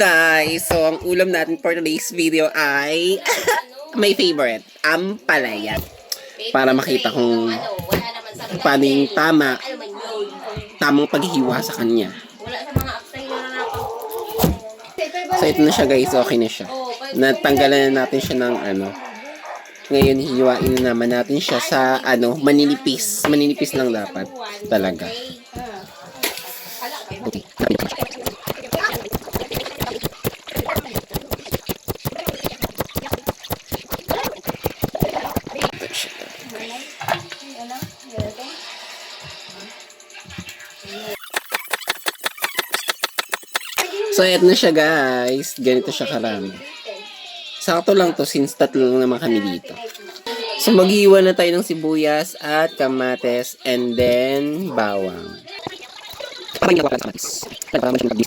Guys, so ang ulam natin for today's video ay may favorite, ampalaya. Para makita kung paano yung tama, tamang paghihiwa sa kanya. So ito na siya guys, okay na siya. Natanggalan na natin siya ng ano. Ngayon hihiwain na naman natin siya sa ano, maninipis. Maninipis lang dapat talaga. Okay. Eto na siya guys. Ganito siya karami. Sakto lang to since tatlo lang naman kami dito. So, mag-iwan na tayo ng sibuyas at kamates and then bawang. Parang yung sa kamates. Parang siya mag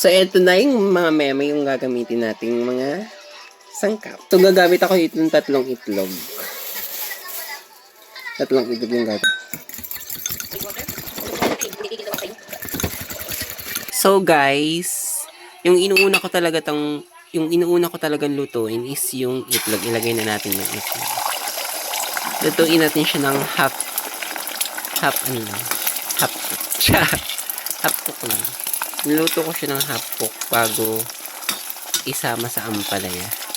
So, eto na yung mga meme yung gagamitin nating mga sangkap. So, gagamit ako dito ng tatlong itlog. Tatlong itlog yung gagawin. So guys, yung inuuna ko talaga tang yung inuuna ko talagang lutuin is yung itlog. Ilagay na natin yung itlog. Lutuin natin siya ng half half ano lang. Half siya. half cook lang. Niluto ko siya ng half cook bago isama sa ampalaya.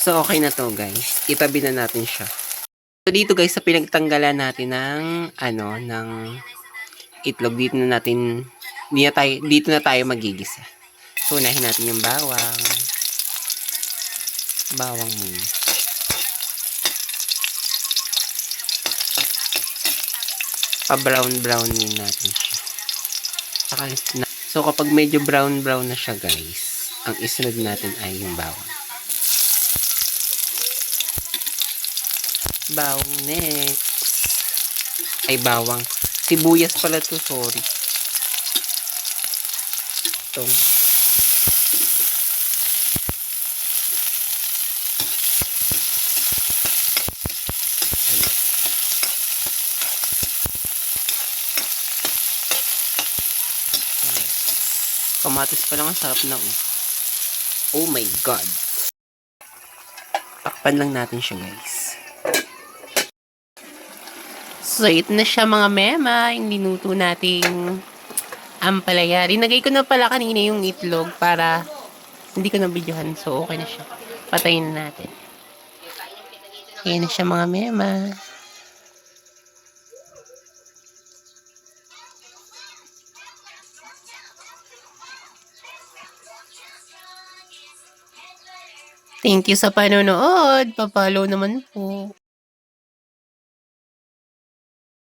So okay na to guys. Itabi na natin siya. So dito guys sa pinagtanggalan natin ng ano ng itlog dito na natin di na tayo, dito na tayo magigisa. So unahin natin yung bawang. Bawang muna. Pa-brown brown yun natin siya. Saka, so kapag medyo brown brown na siya guys, ang isunod natin ay yung bawang. Bawang next. Ay, bawang. Sibuyas pala to, sorry. Ano? Ano? Kamatis pa lang ang sarap na oh. Oh my god. Takpan lang natin siya guys. So, ito na siya mga mema, yung linuto nating ampalaya. Rinagay ko na pala kanina yung itlog para hindi ko na videohan. So, okay na siya. Patayin na natin. Ayan na siya mga mema. Thank you sa panonood. Papalo naman po.